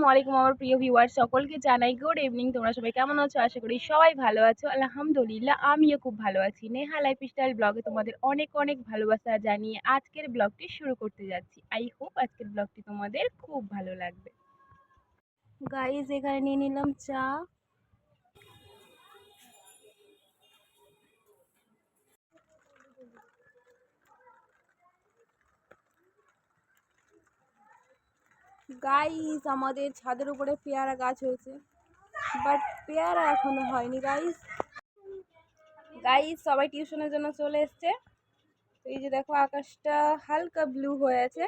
আসসালামু আলাইকুম আমার প্রিয় ভিউয়ার সকলকে জানাই গুড ইভিনিং তোমরা সবাই কেমন আছো? আশা করি সবাই ভালো আছো। আলহামদুলিল্লাহ, আমিও খুব ভালো আছি। নেহা লাইফ স্টাইল ব্লগে তোমাদের অনেক অনেক ভালোবাসা জানিয়ে আজকের ব্লগটি শুরু করতে যাচ্ছি। আই হোপ আজকের ব্লগটি তোমাদের খুব ভালো লাগবে। গাইজ এখানে নিয়ে নিলাম চা। গাইস আমাদের ছাদের উপরে পেয়ারা গাছ হয়েছে বাট পেয়ারা এখনও হয়নি গাইস গাইস সবাই টিউশনের জন্য চলে এসছে। এই যে দেখো, আকাশটা হালকা ব্লু হয়ে আছে।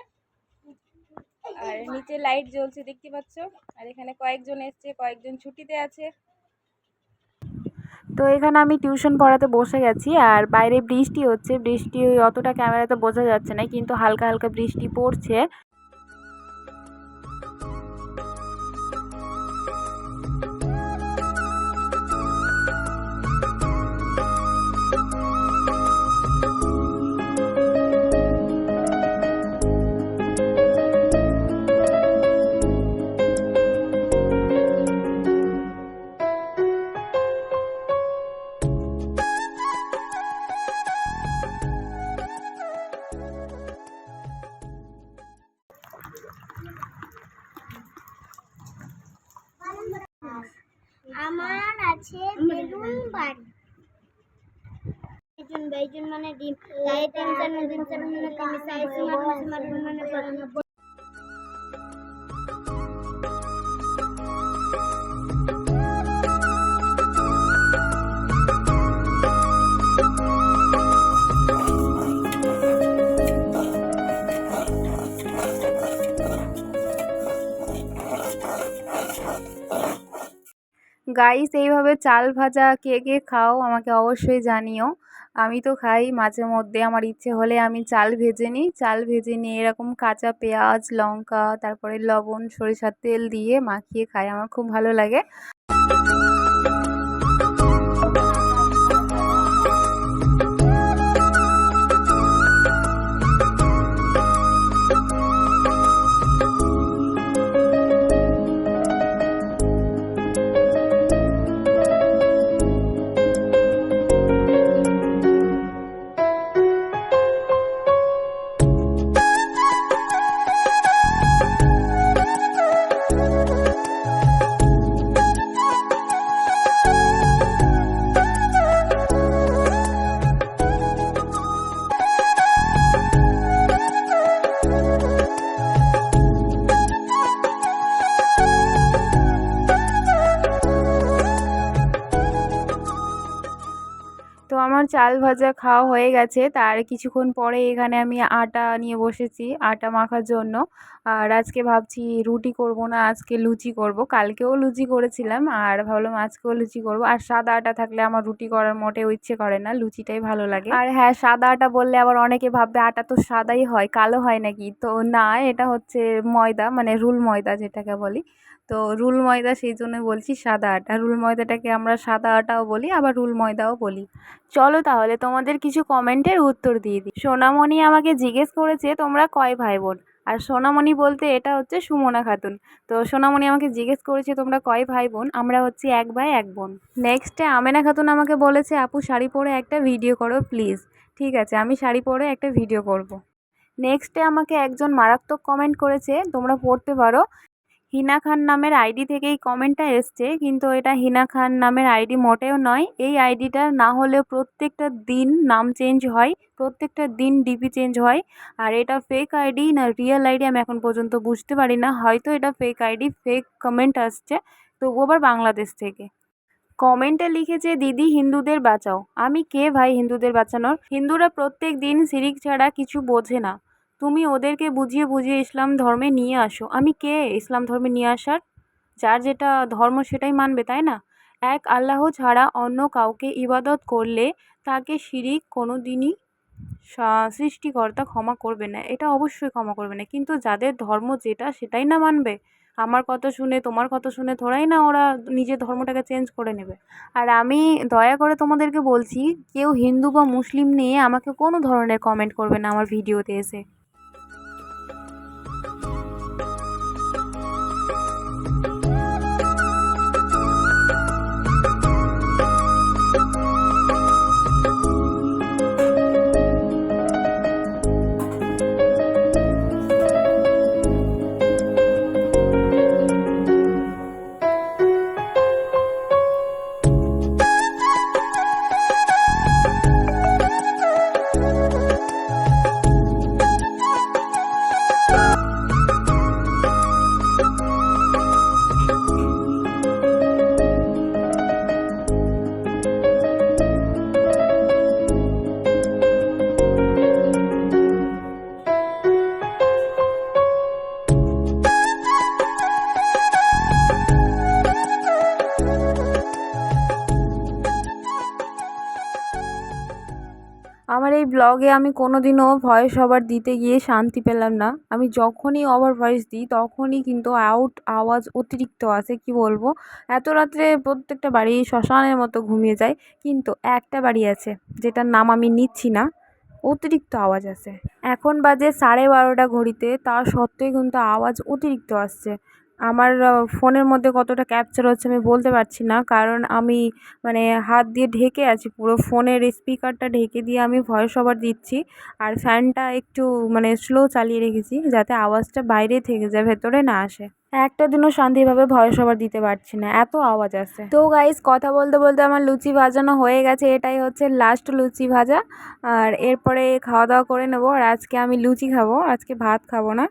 আর নিচে লাইট জ্বলছে, দেখতে পাচ্ছ? আর এখানে কয়েকজন এসছে, কয়েকজন ছুটিতে আছে। তো এখানে আমি টিউশন পড়াতে বসে গেছি, আর বাইরে বৃষ্টি হচ্ছে। বৃষ্টি অতটা ক্যামেরাতে বোঝা যাচ্ছে না, কিন্তু হালকা হালকা বৃষ্টি পড়ছে। আছে বেলুন বাড়ি। বেলুন বেলুন মানে ডিম। তাই টেনশন মানে টেনশন মানে তুমি সাইজ মার মার মানে গাইস এইভাবে চাল ভাজা কে কে খাও আমাকে অবশ্যই জানিও। আমি তো খাই মাঝে মধ্যে, আমার ইচ্ছে হলে আমি চাল ভেজে নিই। চাল ভেজে নিয়ে এরকম কাঁচা পেঁয়াজ, লঙ্কা, তারপরে লবণ, সরিষার তেল দিয়ে মাখিয়ে খাই, আমার খুব ভালো লাগে। চাল ভাজা খাওয়া হয়ে গেছে। তার কিছুক্ষণ পরে এখানে আমি আটা নিয়ে বসেছি, আটা মাখার জন্য। আর আজকে ভাবছি রুটি করব না, আজকে লুচি করব। কালকেও লুচি করেছিলাম আর ভাবলাম আজকেও লুচি করব। আর সাদা আটা থাকলে আমার রুটি করার মোটেও ইচ্ছে করে না, লুচিটাই ভালো লাগে। আর হ্যাঁ সাদা আটা বললে আবার অনেকে ভাববে আটা তো সাদাই হয়, কালো হয় নাকি? তো না, এটা হচ্ছে ময়দা মানে রুল ময়দা যেটাকে বলি। তো রুল ময়দা সেই জন্য বলছি সাদা আটা। রুল ময়দাটাকে আমরা সাদা আটাও বলি, আবার রুল ময়দাও বলি। চলো তাহলে তোমাদের কিছু কমেন্টের উত্তর দিয়ে দিই। সোনামণি আমাকে জিজ্ঞেস করেছে, তোমরা কয় ভাই বোন? আর সোনামণি বলতে এটা হচ্ছে সুমনা খাতুন। তো সোনামণি আমাকে জিজ্ঞেস করেছে, তোমরা কয় ভাই বোন? আমরা হচ্ছি এক ভাই, এক বোন। নেক্সটে আমেনা খাতুন আমাকে বলেছে, আপু, শাড়ি পরে একটা ভিডিও করো প্লিজ ঠিক আছে, আমি শাড়ি পরে একটা ভিডিও করব। নেক্সটে আমাকে একজন মারাত্মক কমেন্ট করেছে, তোমরা পড়তে পারো হিনা খান নামের আইডি থেকেই কমেন্টটা এসছে, কিন্তু এটা হিনা খান নামের আইডি মোটেও নয়। এই আইডিটার না হলেও প্রত্যেকটা দিন নাম চেঞ্জ হয়, প্রত্যেকটা দিন ডিপি চেঞ্জ হয়। আর এটা ফেক আইডি না রিয়েল আইডি আমি এখন পর্যন্ত বুঝতে পারি না, হয়তো এটা ফেক আইডি ফেক কমেন্ট আসছে, তবু আবার বাংলাদেশ থেকে। কমেন্টে লিখেছে, দিদি, হিন্দুদের বাঁচাও। আমি কে ভাই হিন্দুদের বাঁচানোর? হিন্দুরা প্রত্যেক দিন সিরিক ছাড়া কিছু বোঝে না। তুমি ওদেরকে বুঝিয়ে বুঝিয়ে ইসলাম ধর্মে নিয়ে আসো। আমি কে ইসলাম ধর্মে নিয়ে আসার? যার যেটা ধর্ম সেটাই মানবে, তাই না? এক আল্লাহ ছাড়া অন্য কাউকে ইবাদত করলে তাকে শিরিক কোনো দিনই সৃষ্টিকর্তা ক্ষমা করবে না। এটা অবশ্যই ক্ষমা করবে না। কিন্তু যাদের ধর্ম যেটা, সেটাই না মানবে। আমার কথা শুনে, তোমার কথা শুনে থোড়াই না ওরা নিজের ধর্মটাকে চেঞ্জ করে নেবে। আর আমি দয়া করে তোমাদেরকে বলছি, কেউ হিন্দু বা মুসলিম নিয়ে আমাকে কোনো ধরনের কমেন্ট করবে না আমার ভিডিওতে এসে। এই ব্লগে আমি কোনো দিনও ভয়েস ওভার দিতে গিয়ে শান্তি পেলাম না। আমি যখনই ওভার ভয়েস দিই, তখনই কিন্তু আউট আওয়াজ অতিরিক্ত আসে কি বলব? এত রাত্রে প্রত্যেকটা বাড়ি শ্মশানের মতো ঘুমিয়ে যায়, কিন্তু একটা বাড়ি আছে, যেটার নাম আমি নিচ্ছি না, অতিরিক্ত আওয়াজ আসে এখন বাজে সাড়ে বারোটা ঘড়িতে, তা সত্ত্বেও কিন্তু আওয়াজ অতিরিক্ত আসছে। আমার ফোনের মধ্যে কতটা ক্যাপচার হচ্ছে আমি বলতে পারছি না। কারণ আমি মানে হাত দিয়ে ঢেকে আছি, পুরো ফোনের স্পিকারটা ঢেকে দিয়ে আমি ভয়েস ওভার দিচ্ছি। আর ফ্যানটা একটু মানে স্লো চালিয়ে রেখেছি, যাতে আওয়াজটা বাইরে থেকে যায়, ভেতরে না আসে। একটা দিনও শান্তিভাবে ভয়েস ওভার দিতে পারছি না, এত আওয়াজ আসে। তো গাইস কথা বলতে বলতে আমার লুচি ভাজানো হয়ে গেছে, এটাই হচ্ছে লাস্ট লুচি ভাজা। আর এরপরে খাওয়া দাওয়া করে নেব, আর আজকে আমি লুচি খাব, আজকে ভাত খাব না।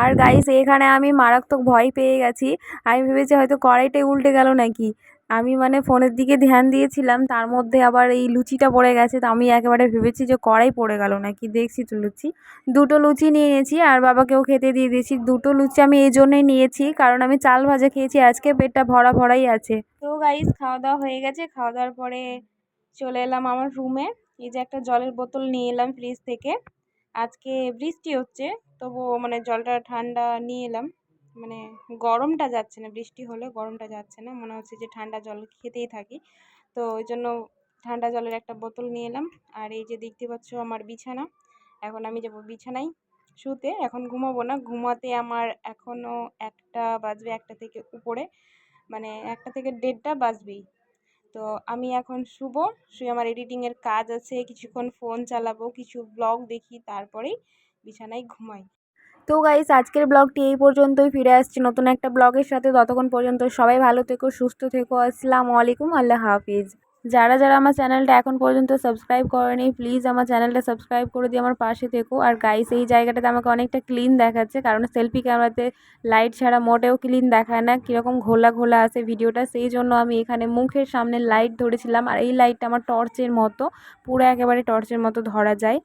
আর গাইস এখানে আমি মারাত্মক ভয় পেয়ে গেছি। আমি ভেবেছি হয়তো কড়াইটাই উল্টে গেল নাকি? আমি মানে ফোনের দিকে ধ্যান দিয়েছিলাম, তার মধ্যে আবার এই লুচিটা পড়ে গেছে, তো আমি একেবারে ভেবেছি যে কড়াই পড়ে গেল নাকি? দেখছি তো লুচি। দুটো লুচি নিয়ে নিয়েছি আর বাবাকেও খেতে দিয়ে দিয়েছি। দুটো লুচি আমি এই জন্যই নিয়েছি, কারণ আমি চাল ভাজা খেয়েছি, আজকে পেটটা ভরা ভরাই আছে। তো গাইস খাওয়া দাওয়া হয়ে গেছে, খাওয়া দাওয়ার পরে চলে এলাম আমার রুমে এই যে একটা জলের বোতল নিয়ে এলাম ফ্রিজ থেকে। আজকে বৃষ্টি হচ্ছে, তবুও মানে জলটা ঠান্ডা নিয়ে এলাম। মানে গরমটা যাচ্ছে না, বৃষ্টি হলে গরমটা যাচ্ছে না। মনে হচ্ছে যে ঠান্ডা জল খেতেই থাকি। তো ওই জন্য ঠান্ডা জলের একটা বোতল নিয়ে এলাম। আর এই যে দেখতে পাচ্ছ আমার বিছানা, এখন আমি যাব বিছানায় শুতে। এখন ঘুমাবো না, ঘুমাতে আমার এখনও একটা বাজবে একটা থেকে উপরে। মানে একটা থেকে দেড়টা বাজবেই। তো আমি এখন শুব, শুয়ে আমার এডিটিংয়ের কাজ আছে, কিছুক্ষণ ফোন চালাবো, কিছু ব্লগ দেখি, তারপরেই বিছানায় ঘুমাই। তো গাইস আজকের ব্লগটি এই পর্যন্তই, ফিরে আসছি নতুন একটা ব্লগের সাথে, ততক্ষণ পর্যন্ত সবাই ভালো থেকো, সুস্থ থেকো, আসসালামু আলাইকুম, আল্লাহ হাফিজ। যারা যারা আমার চ্যানেলটা এখন পর্যন্ত সাবস্ক্রাইব করেনি প্লিজ আমার চ্যানেলটা সাবস্ক্রাইব করে দিয়ে আমার পাশে থেকো। আর গাইস এই জায়গাটাতে আমাকে অনেকটা ক্লিন দেখাচ্ছে, কারণ সেলফি ক্যামেরাতে লাইট ছাড়া মোটেও ক্লিন দেখায় না, কীরকম ঘোলা ঘোলা আছে ভিডিওটা সেই জন্য আমি এখানে মুখের সামনে লাইট ধরেছিলাম, আর এই লাইটটা আমার টর্চের মতো, পুরো একেবারে টর্চের মতো ধরা যায়।